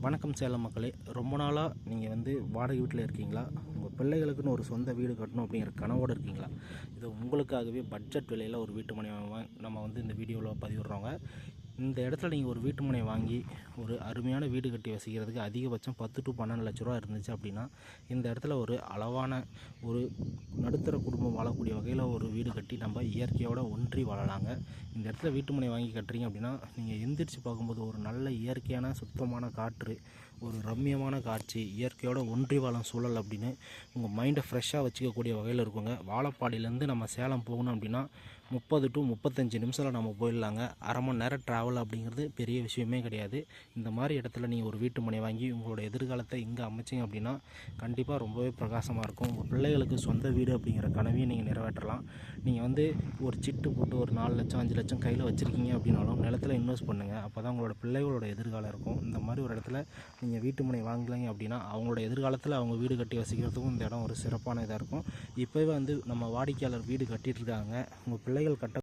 வணக்கம் சேலம் மக்களே. ரொம்ப நாளாக நீங்கள் வந்து வாடகை வீட்டில் இருக்கீங்களா? உங்கள் பிள்ளைகளுக்குன்னு ஒரு சொந்த வீடு கட்டணும் அப்படிங்கிற கனவோடு இருக்கீங்களா? இது உங்களுக்காகவே பட்ஜெட் விலையில் ஒரு வீட்டு மனை நம்ம வந்து இந்த வீடியோவில் பதிவிடுறோங்க இந்த இடத்துல நீங்கள் ஒரு வீட்டு மனை வாங்கி ஒரு அருமையான வீடு கட்டி வசிக்கிறதுக்கு அதிகபட்சம் பத்து டு பன்னெண்டு லட்ச ரூபா இருந்துச்சு அப்படின்னா இந்த இடத்துல ஒரு அளவான ஒரு நடுத்தர குடும்பம் வாழக்கூடிய வகையில் ஒரு வீடு கட்டி நம்ம இயற்கையோட ஒன்றி வாழலாங்க. இந்த இடத்துல வீட்டு மனை வாங்கி கட்டுறீங்க அப்படின்னா நீங்கள் எந்திரிச்சு பார்க்கும்போது ஒரு நல்ல இயற்கையான சுத்தமான காற்று ஒரு ரம்மியமான காட்சி இயற்கையோட ஒன்றி வாழும் சூழல் அப்படின்னு உங்கள் மைண்டை ஃப்ரெஷ்ஷாக வச்சுக்கக்கூடிய வகையில் இருக்குங்க. வாழப்பாடியிலேருந்து நம்ம சேலம் போகணும் அப்படின்னா முப்பது டு முப்பத்தஞ்சு நிமிஷத்தில் நம்ம போயிடலாங்க. அரை மணி நேரம் ட்ராவல் அப்படிங்கிறது பெரிய விஷயமே கிடையாது. இந்த மாதிரி இடத்துல நீங்கள் ஒரு வீட்டு மனை வாங்கி உங்களோட எதிர்காலத்தை இங்கே அமைச்சிங்க அப்படின்னா கண்டிப்பாக ரொம்பவே பிரகாசமாக இருக்கும். உங்கள் பிள்ளைகளுக்கு சொந்த வீடு அப்படிங்கிற கனவையும் நீங்கள் நிறைவேற்றலாம். நீங்கள் வந்து ஒரு சிட்டு போட்டு ஒரு நாலு லட்சம் அஞ்சு லட்சம் கையில் வச்சுருக்கீங்க அப்படின்னாலும் நிலத்தில் இன்வெஸ்ட் பண்ணுங்கள் அப்போ தான் உங்களோட பிள்ளைகளோட எதிர்காலம் இருக்கும். இந்த மாதிரி ஒரு இடத்துல நீங்கள் வீட்டு மனை வாங்கலைங்க அப்படின்னா அவங்களோட எதிர்காலத்தில் அவங்க வீடு கட்டி வசிக்கிறதுக்கும் இந்த இடம் ஒரு சிறப்பான இதாக இருக்கும். இப்போவே வந்து நம்ம வாடிக்கையாளர் வீடு கட்டிட்டு இருக்காங்க. உங்கள் பிள்ளைகள் கட்ட